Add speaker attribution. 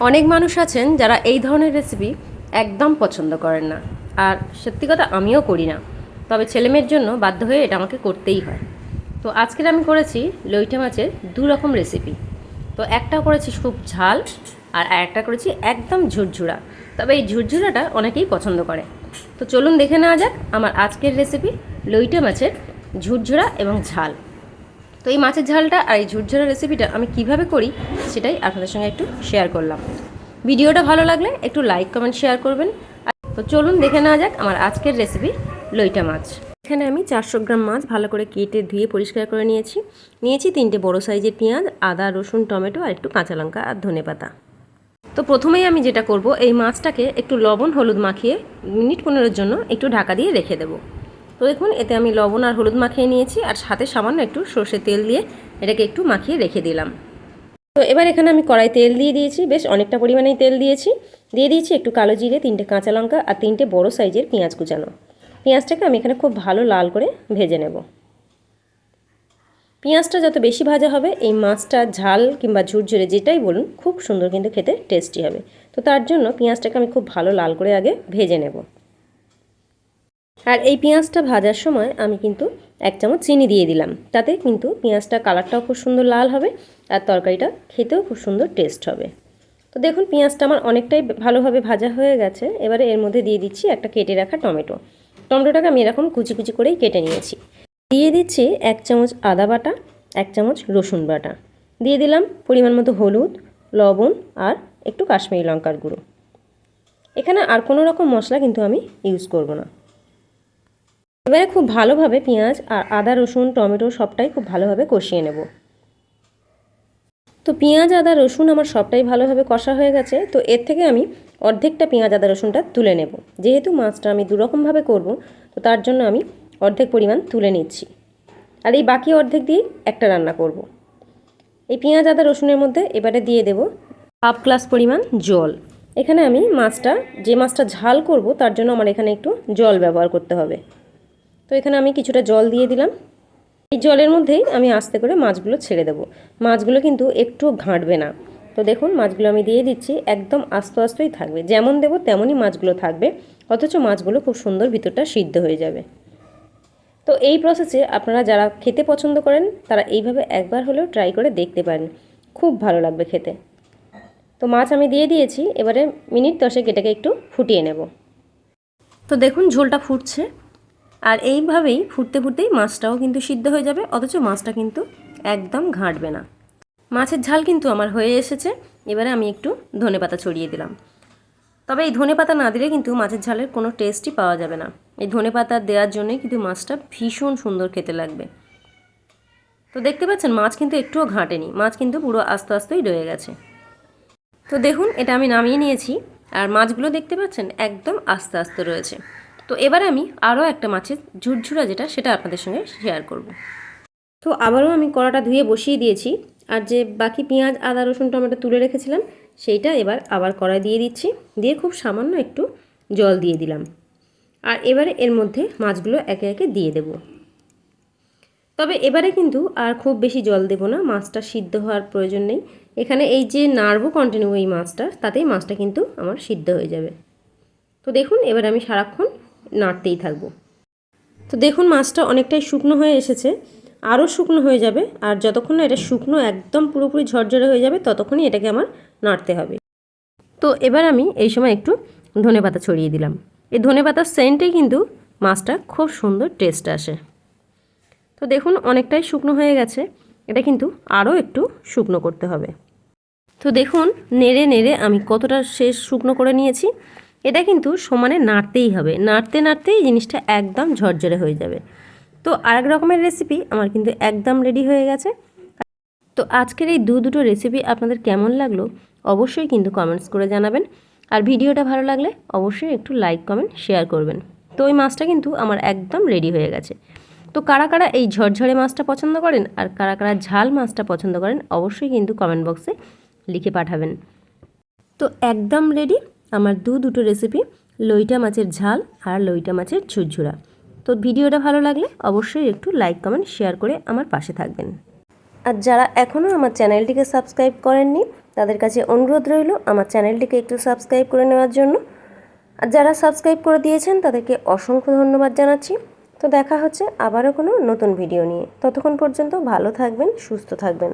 Speaker 1: অনেক মানুষ আছেন যারা এই ধরনের রেসিপি একদম পছন্দ করেন না। আর সত্যি কথা, আমিও করি না। তবে ছেলেমেয়ের জন্য বাধ্য হয়ে এটা আমাকে করতেই হয়। তো আজকের আমি করেছি লইটা মাছের দু রকম রেসিপি তো একটা করেছি খুব ঝাল আর একটা করেছি একদম ঝুরঝুরা। তবে এই ঝুরঝুরাটা অনেকেই পছন্দ করে। তো চলুন দেখে নেওয়া যাক আমার আজকের রেসিপি লইটা মাছের ঝুরঝুরা এবং ঝাল। তো এই মাছের ঝালটা আর এই ঝুরঝুরা রেসিপিটা আমি কীভাবে করি সেটাই আপনাদের সঙ্গে একটু শেয়ার করলাম। ভিডিওটা ভালো লাগলে একটু লাইক কমেন্ট শেয়ার করবেন। তো চলুন দেখে নেওয়া যাক আমার আজকের রেসিপি লইটা মাছ। এখানে আমি চারশো গ্রাম মাছ ভালো করে কেটে ধুয়ে পরিষ্কার করে নিয়েছি। নিয়েছি তিনটে বড় সাইজের পেঁয়াজ, আদা, রসুন, টমেটো আর একটু কাঁচা লঙ্কা আর ধনে পাতা। তো প্রথমেই আমি যেটা করব, এই মাছটাকে একটু লবণ, হলুদ মাখিয়ে মিনিট পনেরোর জন্য একটু ঢাকা দিয়ে রেখে দেবো। তো দেখুন, এতে আমি লবণ আর হলুদ মাখিয়ে নিয়েছি আর সাথে সামান্য একটু সর্ষের তেল দিয়ে এটাকে একটু মাখিয়ে রেখে দিলাম। তো এবার এখানে আমি কড়াই তেল দিয়ে দিয়েছি, বেশ অনেকটা পরিমাণেই তেল দিয়েছি। দিয়ে দিয়েছি একটু কালো জিরে, তিনটে কাঁচা লঙ্কা আর তিনটে বড় সাইজের পেঁয়াজ কুচানো। পেঁয়াজটাকে আমি এখানে খুব ভালো লাল করে ভেজে নেব। পেঁয়াজটা যত বেশি ভাজা হবে, এই মাছটা ঝাল কিংবা ঝুরঝুরে যেটাই বলুন, খুব সুন্দর কিন্তু খেতে টেস্টি হবে। তো তার জন্য পেঁয়াজটাকে আমি খুব ভালো লাল করে আগে ভেজে নেব। আর এই পেঁয়াজটা ভাজার সময় আমি কিন্তু এক চামচ চিনি দিয়ে দিলাম। তাতে কিন্তু পেঁয়াজটা কালারটাও খুব সুন্দর লাল হবে আর তরকারিটা খেতেও খুব সুন্দর টেস্ট হবে। তো দেখুন, পেঁয়াজটা আমার অনেকটাই ভালোভাবে ভাজা হয়ে গেছে। এবারে এর মধ্যে দিয়ে দিচ্ছি একটা কেটে রাখা টমেটো। টমেটোটাকে আমি এরকম কুচি কুচি করেই কেটে নিয়েছি। দিয়ে দিচ্ছি এক চামচ আদা বাটা, এক চামচ রসুন বাটা। দিয়ে দিলাম পরিমাণ মতো হলুদ, লবণ আর একটু কাশ্মীরি লঙ্কার গুঁড়ো। এখানে আর কোনো রকম মশলা কিন্তু আমি ইউজ করব না। এবারে খুব ভালোভাবে পেঁয়াজ আর আদা, রসুন, টমেটো সবটাই খুব ভালোভাবে কষিয়ে নেব। তো পেঁয়াজ, আদা, রসুন আমার সবটাই ভালোভাবে কষা হয়ে গেছে। তো এর থেকে আমি অর্ধেকটা পেঁয়াজ, আদা, রসুনটা তুলে নেব। যেহেতু মাছটা আমি দুরকমভাবে করব, তো তার জন্য আমি অর্ধেক পরিমাণ তুলে নিচ্ছি। আর এই বাকি অর্ধেক দিয়ে একটা রান্না করব। এই পেঁয়াজ, আদা, রসুনের মধ্যে এবারে দিয়ে দেব হাফ গ্লাস পরিমাণ জল। এখানে আমি মাছটা, যে মাছটা ঝাল করব, তার জন্য আমার এখানে একটু জল ব্যবহার করতে হবে। তো এখানে আমি কিছুটা জল দিয়ে দিলাম। এই জলের মধ্যেই আমি আস্তে করে মাছগুলো ছেড়ে দেবো। মাছগুলো কিন্তু একটু ঘাঁটবে না। তো দেখুন, মাছগুলো আমি দিয়ে দিচ্ছি, একদম আস্তে আস্তেই থাকবে। যেমন দেবো তেমনই মাছগুলো থাকবে, অথচ মাছগুলো খুব সুন্দর ভিতরটা সিদ্ধ হয়ে যাবে। তো এই প্রসেসে আপনারা যারা খেতে পছন্দ করেন, তারা এইভাবে একবার হলেও ট্রাই করে দেখতে পারেন। খুব ভালো লাগবে খেতে। তো মাছ আমি দিয়ে দিয়েছি, এবারে মিনিট দশেক এটাকে একটু ফুটিয়ে নেব। তো দেখুন, ঝোলটা ফুটছে। আর এইভাবেই ফুটতে ফুটতেই মাছটাও কিন্তু সিদ্ধ হয়ে যাবে, অথচ মাছটা কিন্তু একদম ঘাঁটবে না। মাছের ঝাল কিন্তু আমার হয়ে এসেছে, এবারে আমি একটু ধনে পাতা ছড়িয়ে দিলাম। তবে এই ধনে পাতা না দিলে কিন্তু মাছের ঝালের কোনো টেস্টই পাওয়া যাবে না। এই ধনে পাতা দেওয়ার জন্যই কিন্তু মাছটা ভীষণ সুন্দর খেতে লাগবে। তো দেখতে পাচ্ছেন, মাছ কিন্তু একটুও ঘাঁটেনি, মাছ কিন্তু পুরো আস্তে আস্তেই রয়ে গেছে। তো দেখুন, এটা আমি নামিয়ে নিয়েছি, আর মাছগুলো দেখতে পাচ্ছেন, একদম আস্তে আস্তে রয়েছে। তো এবার আমি আরও একটা মাছের ঝুরঝুরা যেটা, সেটা আপনাদের সঙ্গে শেয়ার করব। তো আবারও আমি কড়াটা ধুয়ে বসিয়ে দিয়েছি, আর যে বাকি পেঁয়াজ, আদা, রসুন, টমেটো তুলে রেখেছিলাম, সেইটা এবার আবার কড়াই দিয়ে দিচ্ছি, দিয়ে খুব সামান্য একটু জল দিয়ে দিলাম। আর এবারে এর মধ্যে মাছগুলো একে একে দিয়ে দেব। তবে এবারে কিন্তু আর খুব বেশি জল দেব না, মাছটা সিদ্ধ হওয়ার প্রয়োজন নেই। এখানে এই যে নাড়বো কন্টিনিউ এই মাছটা, তাতেই মাছটা কিন্তু আমার সিদ্ধ হয়ে যাবে। তো দেখুন, এবার আমি সারাক্ষণ নাড়তেই থাকব। তো দেখুন, মাছটা অনেকটাই শুকনো হয়ে এসেছে। আরও শুকনো হয়ে যাবে, আর যতক্ষণ না এটা শুকনো একদম পুরোপুরি ঝরঝরে হয়ে যাবে, ততক্ষণই এটাকে আমার নাড়তে হবে। তো এবার আমি এই সময় একটু ধনে পাতা ছড়িয়ে দিলাম। এই ধনে পাতার সেন্টেই কিন্তু মাছটা খুব সুন্দর টেস্ট আসে। তো দেখুন, অনেকটাই শুকনো হয়ে গেছে। এটা কিন্তু আরও একটু শুকনো করতে হবে। তো দেখুন, নেড়ে নেড়ে আমি কতটা শেষ শুকনো করে নিয়েছি। এটা কিন্তু সমানে নাড়তেই হবে। নাড়তে নাড়তেই জিনিসটা একদম ঝরঝরে হয়ে যাবে। তো আরেক রকমের রেসিপি আমার কিন্তু একদম রেডি হয়ে গেছে। তো আজকের এই দু দুটো রেসিপি আপনাদের কেমন লাগল অবশ্যই কিন্তু কমেন্টস করে জানাবেন। আর ভিডিওটা ভালো লাগলে অবশ্যই একটু লাইক কমেন্ট শেয়ার করবেন। তো ওই মাছটা কিন্তু আমার একদম রেডি হয়ে গেছে। তো কারা কারা এই ঝরঝরে মাছটা পছন্দ করেন আর কারা কারা ঝাল মাছটা পছন্দ করেন অবশ্যই কিন্তু কমেন্ট বক্সে লিখে পাঠাবেন। তো একদম রেডি আমার দু দুটো রেসিপি লইটা মাছের ঝাল আর লইটা মাছের ঝুরঝুরা। তো ভিডিওটা ভালো লাগলে অবশ্যই একটু লাইক কমেন্ট শেয়ার করে আমার পাশে থাকবেন। আর যারা এখনও আমার চ্যানেলটিকে সাবস্ক্রাইব করেননি, তাদের কাছে অনুরোধ রইল আমার চ্যানেলটিকে একটু সাবস্ক্রাইব করে নেওয়ার জন্য। আর যারা সাবস্ক্রাইব করে দিয়েছেন, তাদেরকে অসংখ্য ধন্যবাদ জানাচ্ছি। তো দেখা হচ্ছে আবারও কোনো নতুন ভিডিও নিয়ে। ততক্ষণ পর্যন্ত ভালো থাকবেন, সুস্থ থাকবেন।